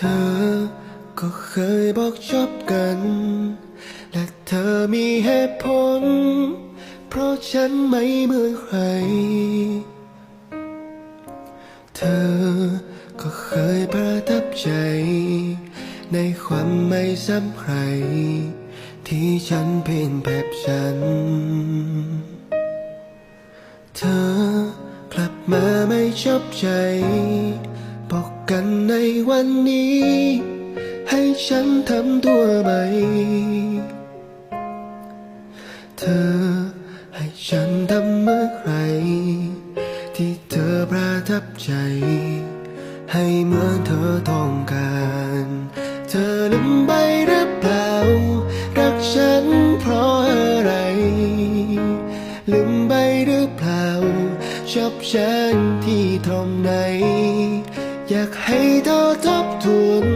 เธอก็เคยบอกชอบกัน และเธอมีเหตุผล เพราะฉันไม่เหมือนใคร เธอก็เคยประทับใจ ในความไม่ซ้ำใคร ที่ฉันเป็นแบบฉัน เธอกลับมาไม่ชอบใจ กันในวันนี้ ให้ฉันทำตัวใหม่ เธอให้ฉันทำเมื่อไหรที่เธอประทับใจ ให้เหมือนเธอต้องการ เธอลืมไปหรือเปล่า รักฉันเพราะอะไร ลืมไปหรือเปล่าชอบฉันที่ตรงไหน อยากให้เธอทบทวน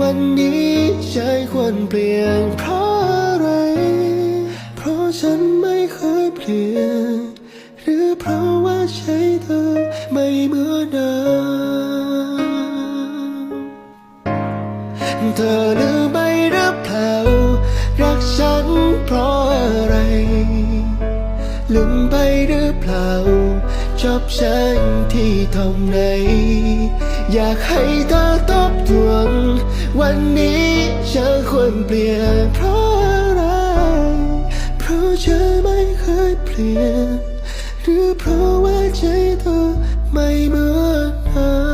วันนี้ฉันควรเปลี่ยนเพราะอะไร เพราะฉันไม่เคยเปลี่ยน หรือเพราะว่าใช่เธอไม่เหมือนเดิมเธอลืมไปหรือเปล่ารักฉันเพราะอะไร ลืมไปหรือเปล่าชอบฉันที่ทำไหน อยากให้เธอทบทวง วันนี้ฉันควรเปลี่ยนเพราะอะไร เพราะฉันไม่เคยเปลี่ยน หรือเพราะว่าใจเธอไม่เหมือนเธอ